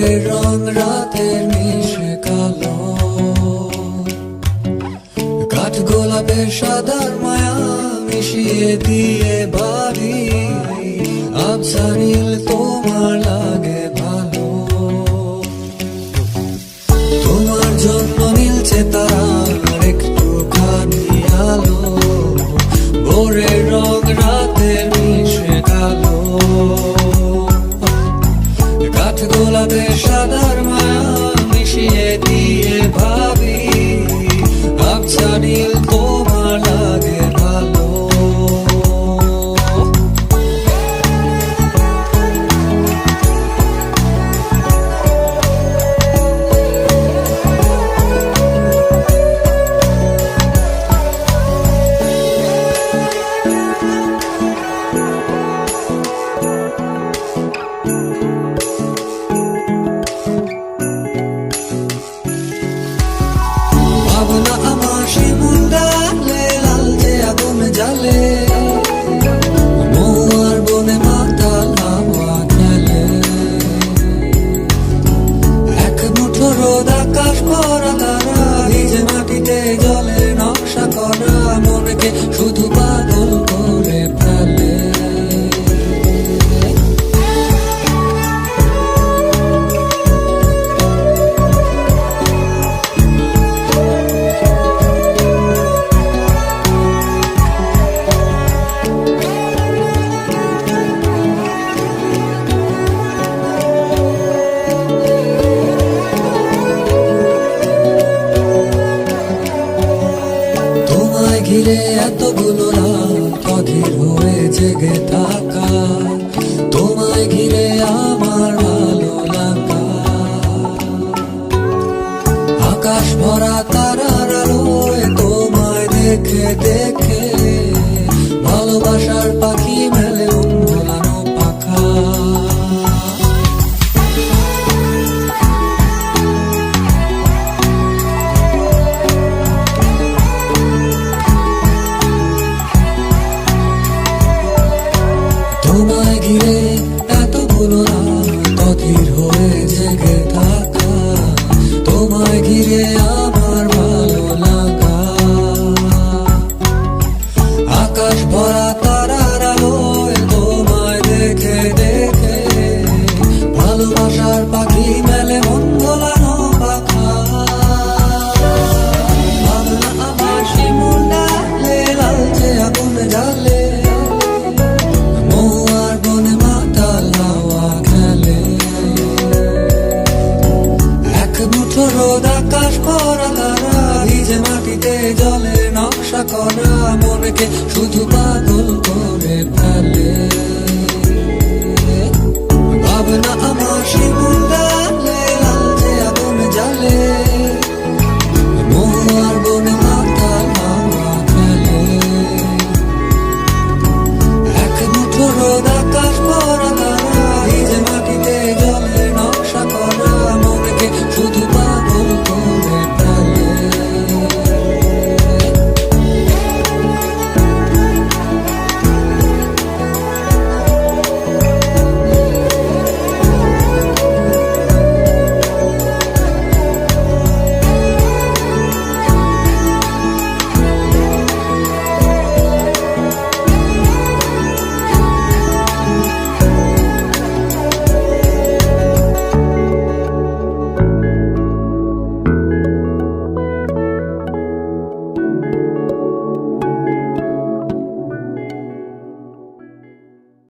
রং রাতের মিশে কালো। কাঠ গোলাপে সাদার মায়া মিশিয়ে দিয়ে বাড়ি। আফসারিল তোমার লাগে ভালো। তোমার জন্ম মিলছে তার একটু খানি আলো। ভোরের রং রাতের মিশে কালো। ঘিরে এতগুলো রাত অধীর হয়ে জেগে থাকা। মেঘে থাকা তোমায় ঘিরে আমার ভালো লাগা। আকাশ ভরা আমাকে শুধু পাগল করে ফেলে।